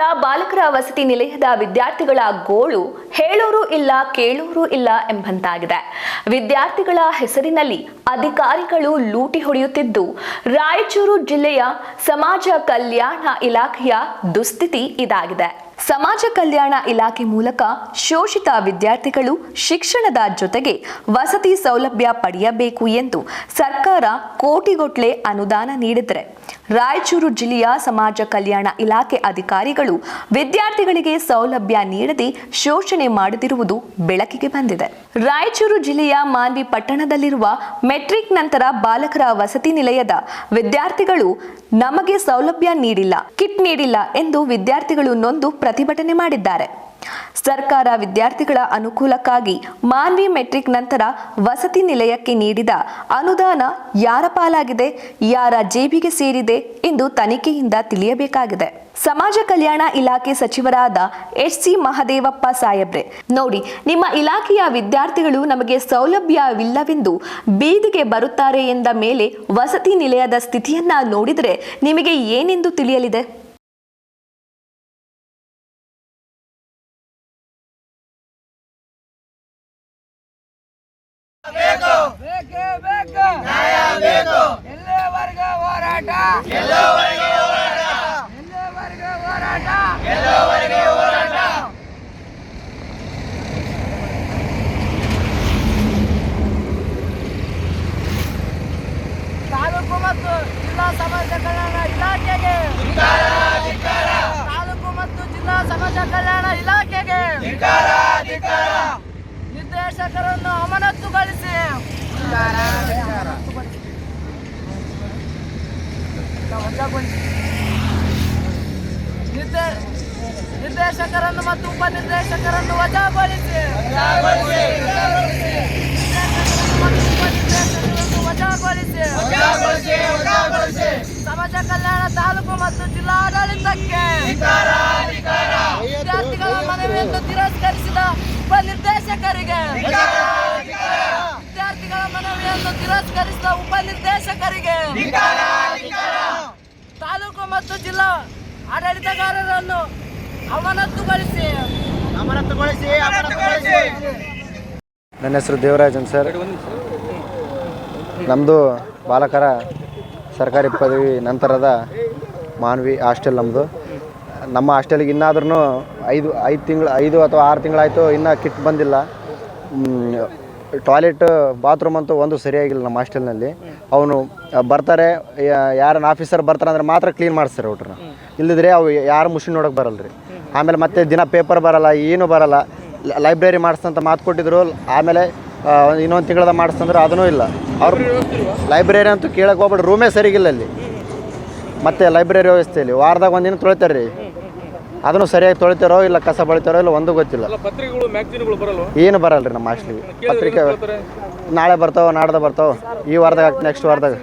ರಾಯಚೂರಿನ ಬಾಲಕರ ವಸತಿ ನಿಲಯದ ವಿದ್ಯಾರ್ಥಿಗಳ ಗೋಳು ಹೇಳೋರು ಇಲ್ಲ, ಕೇಳೋರು ಇಲ್ಲ ಎಂಬಂತಾಗಿದೆ. ವಿದ್ಯಾರ್ಥಿಗಳ ಹೆಸರಿನಲ್ಲಿ ಅಧಿಕಾರಿಗಳು ಲೂಟಿ ಹೊಡೆಯುತ್ತಿದ್ದು, ರಾಯಚೂರು ಜಿಲ್ಲೆಯ ಸಮಾಜ ಕಲ್ಯಾಣ ಇಲಾಖೆಯ ದುಸ್ಥಿತಿ ಇದಾಗಿದೆ. ಸಮಾಜ ಕಲ್ಯಾಣ ಇಲಾಖೆ ಮೂಲಕ ಶೋಷಿತ ವಿದ್ಯಾರ್ಥಿಗಳು ಶಿಕ್ಷಣದ ಜೊತೆಗೆ ವಸತಿ ಸೌಲಭ್ಯ ಪಡೆಯಬೇಕು ಎಂದು ಸರ್ಕಾರ ಕೋಟಿಗೊಟ್ಲೆ ಅನುದಾನ ನೀಡಿದರೆ ರಾಯಚೂರು ಜಿಲ್ಲೆಯ ಸಮಾಜ ಕಲ್ಯಾಣ ಇಲಾಖೆ ಅಧಿಕಾರಿಗಳು ವಿದ್ಯಾರ್ಥಿಗಳಿಗೆ ಸೌಲಭ್ಯ ನೀಡದೆ ಶೋಷಣೆ ಮಾಡುತ್ತಿರುವುದು ಬೆಳಕಿಗೆ ಬಂದಿದೆ. ರಾಯಚೂರು ಜಿಲ್ಲೆಯ ಮಾನ್ವಿ ಪಟ್ಟಣದಲ್ಲಿರುವ ಮೆಟ್ರಿಕ್ ನಂತರ ಬಾಲಕರ ವಸತಿ ನಿಲಯದ ವಿದ್ಯಾರ್ಥಿಗಳು ನಮಗೆ ಸೌಲಭ್ಯ ನೀಡಿಲ್ಲ, ಕಿಟ್ ನೀಡಿಲ್ಲ ಎಂದು ವಿದ್ಯಾರ್ಥಿಗಳು ನೊಂದು ಪ್ರತಿಭಟನೆ ಮಾಡಿದ್ದಾರೆ. ಸರ್ಕಾರ ವಿದ್ಯಾರ್ಥಿಗಳ ಅನುಕೂಲಕ್ಕಾಗಿ ಮಾನ್ವಿ ಮೆಟ್ರಿಕ್ ನಂತರ ವಸತಿ ನಿಲಯಕ್ಕೆ ನೀಡಿದ ಅನುದಾನ ಯಾರ ಪಾಲಾಗಿದೆ, ಯಾರ ಜೇಬಿಗೆ ಸೇರಿದೆ ಎಂದು ತನಿಖೆಯಿಂದ ತಿಳಿಯಬೇಕಾಗಿದೆ. ಸಮಾಜ ಕಲ್ಯಾಣ ಇಲಾಖೆ ಸಚಿವರಾದ ಎಚ್ ಸಿ ಮಹದೇವಪ್ಪ ಸಾಹೇಬ್ರೆ. ನೋಡಿ, ನಿಮ್ಮ ಇಲಾಖೆಯ ವಿದ್ಯಾರ್ಥಿಗಳು ನಮಗೆ ಸೌಲಭ್ಯವಿಲ್ಲವೆಂದು ಬೀದಿಗೆ ಬರುತ್ತಾರೆ ಎಂದ ಮೇಲೆ ವಸತಿ ನಿಲಯದ ಸ್ಥಿತಿಯನ್ನ ನೋಡಿದರೆ ನಿಮಗೆ ಏನೆಂದು ತಿಳಿಯಲಿದೆ ಬೇಕೇ ಬೇಕು ನ್ಯಾಯ ಬೇಕು ಎಲ್ಲಿವರೆಗೆ ಹೋರಾಟ ಎಲ್ಲಿವರೆಗೆ ಹೋರಾಟ ಎಲ್ಲಿವರೆಗೆ ಹೋರಾಟ. ಎಲ್ಲಿವರೆಗೆ ಹೋರಾಟ. ತಾಲೂಕು ಮತ್ತು ಜಿಲ್ಲಾ ಸಮಾಜ ಕಲ್ಯಾಣ ಇಲಾಖೆಗೆ ತಾಲೂಕು ಮತ್ತು ಜಿಲ್ಲಾ ಸಮಾಜ ಕಲ್ಯಾಣ ಇಲಾಖೆಗೆ ನಿರ್ದೇಶಕರನ್ನು ಅಮಾನತುಗೊಳಿಸಿ. ನಿರ್ದೇ- ನಿರ್ದೇಶಕರನ್ನು ಮತ್ತು ಉಪನಿರ್ದೇಶಕರನ್ನು ವಜಾಗೊಳಿಸಿ. ವಜಾಗೊಳಿಸಿ. ಸಮಾಜ ಕಲ್ಯಾಣ ತಾಲೂಕು ಮತ್ತು ಜಿಲ್ಲಾಡಳಿತಕ್ಕೆ. ವಿದ್ಯಾರ್ಥಿಗಳ ಮನವಿಯನ್ನು ತಿರಸ್ಕರಿಸಿದ ಉಪನಿರ್ದೇಶಕರಿಗೆ. ವಿದ್ಯಾರ್ಥಿಗಳ ಮನವಿಯನ್ನು ತಿರಸ್ಕರಿಸಿದ ಉಪನಿರ್ದೇಶಕರಿಗೆ. ತಾಲೂಕು ಮತ್ತು ಜಿಲ್ಲಾ ಆಡಳಿತಗಾರರನ್ನು ಅಮಾನತುಗೊಳಿಸಿ ನನ್ನ ಹೆಸರು ದೇವರಾಜನ್ ಸರ್. ನಮ್ಮದು ಬಾಲಕರ ಸರ್ಕಾರಿ ಪದವಿ ನಂತರದ ಮಾನ್ವಿ ಹಾಸ್ಟೆಲ್ ನಮ್ಮದು ನಮ್ಮ ಹಾಸ್ಟೆಲಿಗೆ ಇನ್ನಾದ್ರೂ ಐದು ಐದು ತಿಂಗಳು ಐದು ಅಥವಾ ಆರು ತಿಂಗಳಾಯಿತು ಇನ್ನೂ ಕಿಟ್ ಬಂದಿಲ್ಲ. ಟಾಯ್ಲೆಟ್, ಬಾತ್ರೂಮ್ ಅಂತೂ ಒಂದು ಸರಿಯಾಗಿಲ್ಲ ನಮ್ಮ ಹಾಸ್ಟೆಲ್ನಲ್ಲಿ. ಅವನು ಬರ್ತಾರೆ ಯಾರನ್ನ ಆಫೀಸರ್ ಬರ್ತಾರೆ ಅಂದ್ರೆ ಮಾತ್ರ ಕ್ಲೀನ್ ಮಾಡಿಸ್ತಾರೆ ಊಟ್ರನ್ನ ಇಲ್ಲದಿದ್ರೆ ಅವು ಯಾರು ಮುಷಿನ್ ನೋಡೋಕೆ ಬರಲ್ಲ ರೀ ಆಮೇಲೆ ಮತ್ತೆ ದಿನ ಪೇಪರ್ ಬರಲ್ಲ, ಏನು ಬರಲ್ಲ. ಲೈಬ್ರರಿ ಮಾಡಿಸ್ತಂತ ಮಾತು ಕೊಟ್ಟಿದ್ರು. ಆಮೇಲೆ ಇನ್ನೊಂದು ತಿಂಗಳದ ಮಾಡಿಸ್ತಂದ್ರೆ ಅದನ್ನೂ ಇಲ್ಲ. ಅವ್ರು ಲೈಬ್ರರಿ ಅಂತೂ ಕೇಳಕ್ಕೆ ಹೋಗ್ಬೇಡಿ ರೂಮೇ ಸರಿಗಿಲ್ಲ ಅಲ್ಲಿ. ಮತ್ತೆ ಲೈಬ್ರರಿ ವ್ಯವಸ್ಥೆಯಲ್ಲಿ ವಾರದಾಗ ಒಂದಿನ ತೊಳಿತಾರೆ ರೀ ಅದನ್ನು ಸರಿಯಾಗಿ ತೊಳಿತಾರೋ ಇಲ್ಲ ಕಸ ಬಳಿತಾರೋ ಇಲ್ಲ ಒಂದು ಗೊತ್ತಿಲ್ಲ. ಪತ್ರಿಕೆಗಳು ಮ್ಯಾಗ್ಝಿನ್ಗಳು ಏನು ಬರಲ್ಲ ರೀ ನಮ್ಮ ಹಾಸ್ಟ್ಲಿಗೆ ಪತ್ರಿಕೆ ನಾಳೆ ಬರ್ತಾವ ನಾಡ್ದ ಬರ್ತಾವ? ಈ ವಾರದಾಗ ನೆಕ್ಸ್ಟ್ ವಾರದಾಗ.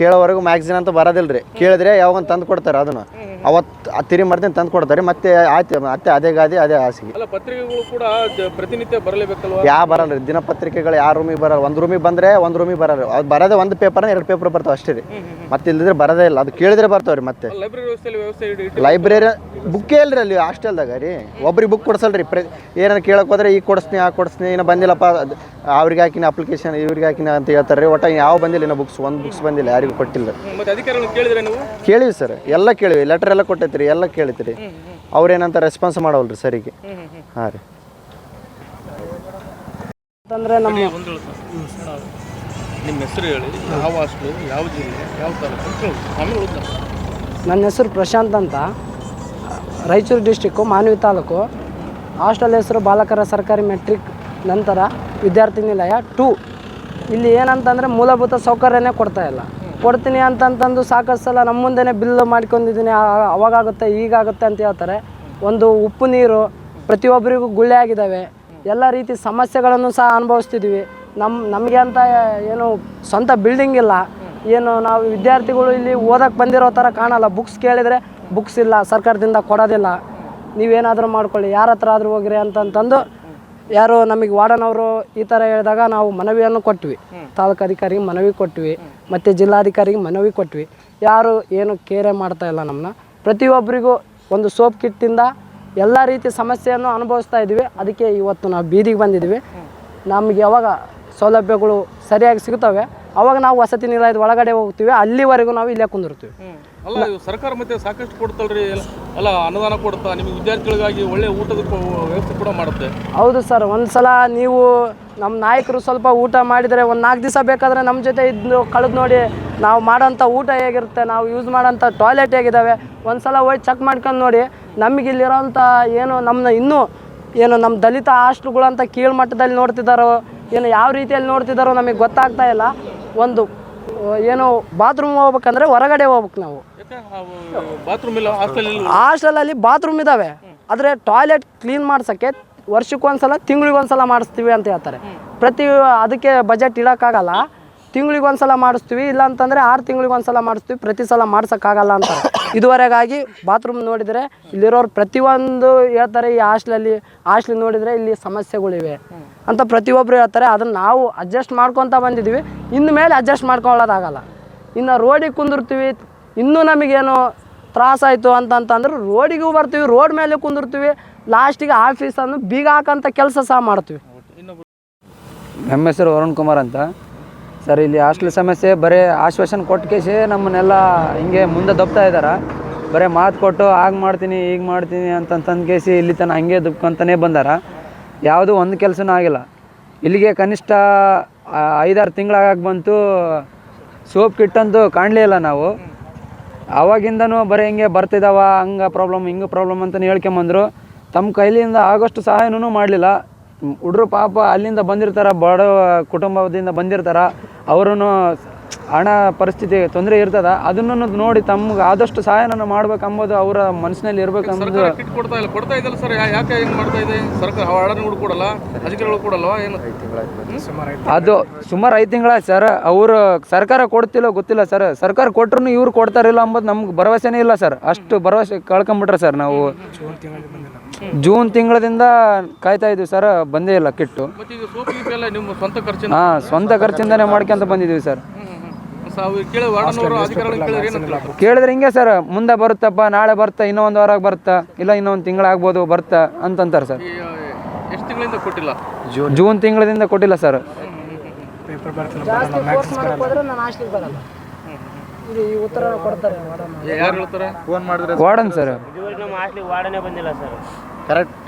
ಕೇಳೋವರೆಗೂ ಮ್ಯಾಗ್ಝಿನ್ ಅಂತೂ ಬರೋದಿಲ್ಲ ರೀ ಕೇಳಿದ್ರೆ ಯಾವಾಗ ತಂದು ಕೊಡ್ತಾರೆ ಅದನ್ನು. ಅವತ್ತು ತಿರಿ ಮರ್ದಿನ ತಂದು ಕೊಡ್ತಾರೆ ಮತ್ತೆ ಆಯ್ತು ಮತ್ತೆ ಅದೇ ಗಾದೆ ಅದೇ ಹಾಸಿಗೆ ಅಲ್ಲ ಪತ್ರಿಕೆಗಳು ಕೂಡ ಜ- ಪ್ರತಿನಿತ್ಯ ಬರಲೇಬೇಕಲ್ವಾ? ಯಾ ಬರಲ್ಲ ರೀ ದಿನಪತ್ರಿಕೆಗಳು ಯಾವ ರೂಮಿಗೆ ಬರಲ್ಲ. ಒಂದು ರೂಮಿಗೆ ಬಂದರೆ ಒಂದು ರೂಮಿಗೆ ಬರಲ್ಲ. ಅದು ಬರೋದೇ ಒಂದು ಪೇಪರ್ ಎರಡು ಪೇಪರ್ ಬರ್ತಾವೆ ಅಷ್ಟೇ ರೀ. ಮತ್ತೆ ಇಲ್ಲದ್ರೆ ಬರೋದೇ ಇಲ್ಲ. ಅದು ಕೇಳಿದ್ರೆ ಬರ್ತಾವೆ ರೀ ಮತ್ತೆ. ಲೈಬ್ರರಿ ವ್ಯವಸ್ಥೆಯಲ್ಲಿ ವ್ಯವಸ್ಥೆ ಇಟ್ಟು- ಇಟ್ಟು ಲೈಬ್ರರಿ ಬುಕ್ಕೇ ಇಲ್ರಿ ಅಲ್ಲಿ ಹಾಸ್ಟೆಲ್ದಾಗ ರೀ. ಒಬ್ರಿಗೆ ಬುಕ್ ಕೊಡ್ಸಲ್ಲ ರೀ. ಪ್ರ ಏನಾರು ಕೇಳಕ್ಕೆ ಹೋದ್ರೆ ಈಗ ಕೊಡಿಸ್ನಿ ಆ ಕೊಡಿಸ್ನಿ ಇನ್ನು ಬಂದಿಲ್ಲಪ್ಪ ಅದ್- ಅವ್ರಿಗೆ ಹಾಕಿನ ಅಪ್ಲಿಕೇಶನ್ ಇವ್ರಿಗೆ ಹಾಕಿನ ಅಂತ ಹೇಳ್ತಾರೆ ರೀ. ಒಟ್ಟು ಯಾವ ಬಂದಿಲ್ಲ ಇನ್ನು ಬುಕ್ಸ್ ಒಂದು ಬುಕ್ಸ್ ಬಂದಿಲ್ಲ ಯಾರಿಗೂ ಕೊಟ್ಟಿಲ್ಲ. ಹ್ಮ್, ಮತ್ತೆ ಅಧಿಕಾರಿಗಳನ್ನು ಕೇಳಿದ್ರೆ ನೀವು? ಕೇಳಿವಿ ಸರ್ ಎಲ್ಲ ಕೇಳಿವಿ. ಲೆಟರ್ ಎಲ್ಲ ಕೊಟ್ಟೈತ್ರಿ ಎಲ್ಲ ಕೇಳಿತ್ರಿ. ಅವ್ರೇನಂತ ರೆಸ್ಪಾನ್ಸ್ ಮಾಡವಲ್ರಿ ಸರಿಗೆ. ಹಾಂ ರೀ. ಅಂತಂದ್ರೆ ನಮ್ಮ ಒಂದು ನಿಮ್ಮ ಹೆಸರು ಹೇಳಿ ಯಾವ ಹಾಸ್ಟೆಲ್ ಯಾವ ಜಿಲ್ಲೆ ಯಾವ ತಾಲೂಕು ನನ್ನ ಹೆಸರು ಪ್ರಶಾಂತ್ ಅಂತ. ರಾಯಚೂರು ಡಿಸ್ಟಿಕ್ಕು ಮಾನ್ವಿ ತಾಲೂಕು. ಹಾಸ್ಟೆಲ್ ಹೆಸರು ಬಾಲಕರ ಸರ್ಕಾರಿ ಮೆಟ್ರಿಕ್ ನಂತರ ವಿದ್ಯಾರ್ಥಿ ನಿಲಯ ಟೂ ಇಲ್ಲಿ ಏನಂತಂದರೆ ಮೂಲಭೂತ ಸೌಕರ್ಯನೇ ಕೊಡ್ತಾ ಇಲ್ಲ. ಕೊಡ್ತೀನಿ ಅಂತಂತಂದು ಸಾಕಷ್ಟು ಸಲ ನಮ್ಮ ಮುಂದೆನೇ ಬಿಲ್ ಮಾಡ್ಕೊಂಡಿದ್ದೀನಿ. ಅವಾಗುತ್ತೆ ಈಗಾಗುತ್ತೆ ಅಂತ ಹೇಳ್ತಾರೆ. ಒಂದು ಉಪ್ಪು ನೀರು ಪ್ರತಿಯೊಬ್ಬರಿಗೂ ಗುಳ್ಳೆ ಆಗಿದ್ದಾವೆ. ಎಲ್ಲ ರೀತಿ ಸಮಸ್ಯೆಗಳನ್ನು ಸಹ ಅನುಭವಿಸ್ತಿದ್ವಿ ನಮ್ಮ ನಮಗೆ ಅಂತ ಏನು ಸ್ವಂತ ಬಿಲ್ಡಿಂಗ್ ಇಲ್ಲ. ಏನು ನಾವು ವಿದ್ಯಾರ್ಥಿಗಳು ಇಲ್ಲಿ ಓದಕ್ಕೆ ಬಂದಿರೋ ಥರ ಕಾಣಲ್ಲ. ಬುಕ್ಸ್ ಕೇಳಿದರೆ ಬುಕ್ಸ್ ಇಲ್ಲ, ಸರ್ಕಾರದಿಂದ ಕೊಡೋದಿಲ್ಲ. ನೀವೇನಾದರೂ ಮಾಡ್ಕೊಳ್ಳಿ. ಯಾರ ಹತ್ರ ಆದರೂ ಹೋಗ್ರಿ ಅಂತಂತಂದು ಯಾರು ನಮಗೆ ವಾರ್ಡನ್ ಅವರು ಈ ಥರ ಹೇಳಿದಾಗ ನಾವು ಮನವಿಯನ್ನು ಕೊಟ್ವಿ. ತಾಲೂಕು ಅಧಿಕಾರಿಗೆ ಮನವಿ ಕೊಟ್ವಿ. ಮತ್ತು ಜಿಲ್ಲಾಧಿಕಾರಿಗೆ ಮನವಿ ಕೊಟ್ವಿ. ಯಾರು ಏನು ಕೇರೆ ಮಾಡ್ತಾ ಇಲ್ಲ ನಮ್ಮನ್ನ ಪ್ರತಿಯೊಬ್ಬರಿಗೂ ಒಂದು ಸೋಪ್ ಕಿಟ್ಟಿಂದ ಎಲ್ಲ ರೀತಿ ಸಮಸ್ಯೆಯನ್ನು ಅನುಭವಿಸ್ತಾ ಇದ್ದೀವಿ. ಅದಕ್ಕೆ ಇವತ್ತು ನಾವು ಬೀದಿಗೆ ಬಂದಿದ್ದೀವಿ. ನಮಗೆ ಯಾವಾಗ ಸೌಲಭ್ಯಗಳು ಸರಿಯಾಗಿ ಸಿಗ್ತವೆ ಅವಾಗ ನಾವು ವಸತಿ ನಿಲಯದ ಒಳಗಡೆ ಹೋಗ್ತೀವಿ. ಅಲ್ಲಿವರೆಗೂ ನಾವು ಇಲ್ಲೇ ಕುಂದಿರ್ತೀವಿ. ಅಲ್ಲ ಸರ್ಕಾರ ಮತ್ತೆ ಸಾಕಷ್ಟು ಕೊಡ್ತಲ್ರಿ. ಎಲ್ಲ- ಅಲ್ಲ ಅನುದಾನ ಕೊಡ್ತಾ ನಿಮಗೆ ವಿದ್ಯಾರ್ಥಿಗಳಿಗಾಗಿ ಒಳ್ಳೆ ಊಟದ ವ್ಯವಸ್ಥೆ ಕೂಡ ಮಾಡುತ್ತೆ. ಹೌದು ಸರ್. ಒಂದು ಸಲ ನೀವು ನಮ್ಮ ನಾಯಕರು ಸ್ವಲ್ಪ ಊಟ ಮಾಡಿದರೆ ಒಂದು ನಾಲ್ಕು ದಿವಸ ಬೇಕಾದರೆ ನಮ್ಮ ಜೊತೆ ಇದ್ದು ಕಳೆದು ನೋಡಿ ನಾವು ಮಾಡೋಂಥ ಊಟ ಹೇಗಿರುತ್ತೆ ನಾವು ಯೂಸ್ ಮಾಡೋಂಥ ಟಾಯ್ಲೆಟ್ ಹೇಗಿದ್ದಾವೆ ಒಂದು ಸಲ ಹೋಗಿ ಚೆಕ್ ಮಾಡ್ಕೊಂಡು ನೋಡಿ. ನಮಗಿಲ್ಲಿರೋಂಥ ಏನು ನಮ್ಮನ್ನ ಇನ್ನೂ ಏನು ನಮ್ಮ ದಲಿತ ಹಾಸ್ಟ್ಲುಗಳಂತ ಕೀಳು ಮಟ್ಟದಲ್ಲಿ ನೋಡ್ತಿದ್ದಾರೋ ಏನು ಯಾವ ರೀತಿಯಲ್ಲಿ ನೋಡ್ತಿದ್ದಾರೋ ನಮಗೆ ಗೊತ್ತಾಗ್ತಾ ಇಲ್ಲ. ಒಂದು ಏನು ಬಾತ್ರೂಮ್ ಹೋಗ್ಬೇಕಂದ್ರೆ ಹೊರಗಡೆ ಹೋಗ್ಬೇಕು ನಾವು. ಹಾಸ್ಟೆಲಲ್ಲಿ ಬಾತ್ರೂಮ್ ಇದ್ದಾವೆ ಆದರೆ ಟಾಯ್ಲೆಟ್ ಕ್ಲೀನ್ ಮಾಡ್ಸೋಕ್ಕೆ ವರ್ಷಕ್ಕೊಂದ್ಸಲ ತಿಂಗಳಿಗೊಂದ್ಸಲ ಮಾಡಿಸ್ತೀವಿ ಅಂತ ಹೇಳ್ತಾರೆ. ಪ್ರತಿ ಅದಕ್ಕೆ ಬಜೆಟ್ ಇಡೋಕ್ಕಾಗಲ್ಲ. ತಿಂಗಳಿಗೊಂದ್ಸಲ ಮಾಡಿಸ್ತೀವಿ ಇಲ್ಲ ಅಂತಂದರೆ ಆರು ತಿಂಗಳಿಗೊಂದ್ಸಲ ಮಾಡಿಸ್ತೀವಿ ಪ್ರತಿ ಸಲ ಮಾಡ್ಸೋಕ್ಕಾಗಲ್ಲ ಅಂತ ಇದುವರೆಗಾಗಿ ಬಾತ್ರೂಮ್ ನೋಡಿದರೆ ಇಲ್ಲಿರೋರು ಪ್ರತಿಯೊಂದು ಹೇಳ್ತಾರೆ ಈ ಹಾಸ್ಟ್ಲಲ್ಲಿ ಹಾಸ್ಟ್ಲ್ ನೋಡಿದರೆ ಇಲ್ಲಿ ಸಮಸ್ಯೆಗಳಿವೆ ಅಂತ ಪ್ರತಿಯೊಬ್ಬರು ಹೇಳ್ತಾರೆ. ಅದನ್ನು ನಾವು ಅಡ್ಜಸ್ಟ್ ಮಾಡ್ಕೊತ ಬಂದಿದ್ದೀವಿ. ಇನ್ನು ಮೇಲೆ ಅಡ್ಜಸ್ಟ್ ಮಾಡ್ಕೊಳ್ಳೋದಾಗಲ್ಲ. ಇನ್ನು ರೋಡಿಗೆ ಕುಂದಿರ್ತೀವಿ. ಇನ್ನೂ ನಮಗೇನು ತ್ರಾಸಾಯಿತು ಅಂತಂತಂದ್ರೆ ರೋಡಿಗೂ ಬರ್ತೀವಿ ರೋಡ್ ಮೇಲೆ ಕುಂದಿರ್ತೀವಿ. ಲಾಸ್ಟಿಗೆ ಆಫೀಸನ್ನು ಬೀಗ ಹಾಕೋಂಥ ಕೆಲಸ ಸಹ ಮಾಡ್ತೀವಿ. ನಮ್ಮ ಹೆಸರು ವರುಣ್ ಕುಮಾರ್ ಅಂತ. ಸರ್, ಇಲ್ಲಿ ಹಾಸ್ಟೆಲ್ ಸಮಸ್ಯೆ, ಬರೀ ಆಶ್ವಾಸನೆ ಕೊಟ್ಟು ಕೇಸಿ ನಮ್ಮನ್ನೆಲ್ಲ ಹಿಂಗೆ ಮುಂದೆ ದಬ್ತಾ ಇದ್ದಾರೆ ಬರೀ ಮಾತು ಕೊಟ್ಟು ಹಾಗೆ ಮಾಡ್ತೀನಿ ಈಗ ಮಾಡ್ತೀನಿ ಅಂತಂತಂದು ಕೇಸಿ ಇಲ್ಲಿ ತನಕ ಹಂಗೆ ದುಬ್ಕೊಂತಾನೆ ಬಂದಾರ. ಯಾವುದೂ ಒಂದು ಕೆಲಸನೂ ಆಗಿಲ್ಲ. ಇಲ್ಲಿಗೆ ಕನಿಷ್ಠ ಐದಾರು ತಿಂಗಳಾಗ ಬಂತು, ಸೋಪ್ ಕಿಟ್ಟಂತೂ ಕಾಣಲೇ ಇಲ್ಲ ನಾವು. ಆವಾಗಿಂದನೂ ಬರೀ ಹಿಂಗೆ ಬರ್ತಿದ್ದಾವ ಹಂಗೆ ಪ್ರಾಬ್ಲಮ್ ಹಿಂಗೆ ಪ್ರಾಬ್ಲಮ್ ಅಂತಲೇ ಹೇಳ್ಕೊಂಬಂದ್ರು. ತಮ್ಮ ಕೈಲಿಂದ ಆಗೋಷ್ಟು ಸಹಾಯನೂ ಮಾಡಲಿಲ್ಲ. ಹುಡ್ರು ಪಾಪ ಅಲ್ಲಿಂದ ಬಂದಿರ್ತಾರೆ ಬಡ ಕುಟುಂಬದಿಂದ ಬಂದಿರ್ತಾರೆ. ಅವರೂ ಹಣ ಪರಿಸ್ಥಿತಿ ತೊಂದರೆ ಇರ್ತದ. ಅದನ್ನು ನೋಡಿ ತಮ್ಗೆ ಆದಷ್ಟು ಸಹಾಯನ ಮಾಡ್ಬೇಕಂಬುದು ಅವರ ಮನಸ್ಸಿನಲ್ಲಿ ಇರ್ಬೇಕಂಬುದು ಸರ್ಕಾರ ಕಿಟ್ ಕೊಡ್ತಾ ಇಲ್ಲ. ಕೊಡ್ತಾ ಇದೆಯಲ್ಲ ಸರ್? ಯಾ- ಯಾಕೆ ಹಿಂಗ್ ಮಾಡ್ತಾ ಇದೆ? ಸರ್ಕಾರ ಆಡಳಿತಗಳು ಕೊಡಲ್ಲ ಅಧಿಕಾರಿಗಳು ಕೊಡಲ್ವಾ? ಏನು? ಅದು ಸುಮಾರು ಐದು ತಿಂಗಳ ಸರ್. ಅವರು ಸರ್ಕಾರ ಕೊಡ್ತಿಲ್ಲ ಗೊತ್ತಿಲ್ಲ ಸರ್. ಸರ್ಕಾರ ಕೊಟ್ರು ಇವ್ರು ಕೊಡ್ತಾರಿಲ್ಲ ಅಂಬೋದು ನಮ್ಗೆ ಭರವಸೆನೇ ಇಲ್ಲ ಸರ್. ಅಷ್ಟು ಭರವಸೆ ಕಳ್ಕೊಂಬಿಟ್ರೆ ಸರ್ ನಾವು. ಜೂನ್ ತಿಂಗಳದಿಂದ ಕಾಯ್ತಾ ಇದ್ದೀವಿ ಸರ್ ಬಂದೇ ಇಲ್ಲ ಕಿಟ್ಟು. ಮತ್ತೆ ಈಗ ಸೋಪ್ ಗೀಪ್ ಎಲ್ಲ ನಿಮ್ಮ ಸ್ವಂತ ಖರ್ಚಿನ ಹಾಂ ಸ್ವಂತ ಖರ್ಚಿಂದನೇ ಮಾಡ್ಕೊಂತ ಬಂದಿದ್ದೀವಿ ಸರ್. ಕೇಳಿ ವಾರ್ಡನವರು ಅಧಿಕಾರಿಗಳು ಕೇಳಿದ್ರೆ ಏನಂತಾರೆ ಕೇಳಿದ್ರೆ ಹಿಂಗೆ ಸರ್ ಮುಂದೆ ಬರುತ್ತಪ್ಪ ನಾಳೆ ಬರ್ತಾ ಇನ್ನೂ ಒಂದು ವಾರ ಬರುತ್ತಾ ಇಲ್ಲ ಇನ್ನೊಂದು ತಿಂಗಳಾಗ್ಬೋದು ಬರ್ತಾ ಅಂತಂತಾರೆ ಸರ್. ಈ, ಎಷ್ಟು ತಿಂಗಳಿಂದ ಕೊಟ್ಟಿಲ್ಲ? ಜೂನ್. ತಿಂಗಳದಿಂದ ಕೊಟ್ಟಿಲ್ಲ ಸರ್. ಜಾಸ್ತಿ ಫೋರ್ಸ್ ಮಾಡಕ್ಕೆ ಹೋದ್ರೆ ನಾನು ಹಾಸ್ಟೆಲ್ಗೆ ಬರಲ್ಲ. ಇದು ಈ ಉತ್ತರ ಕೊಡ್ತಾರೆ ಯಾರು ಹೇಳ್ತಾರೆ? Warden sir. கரெக்ட்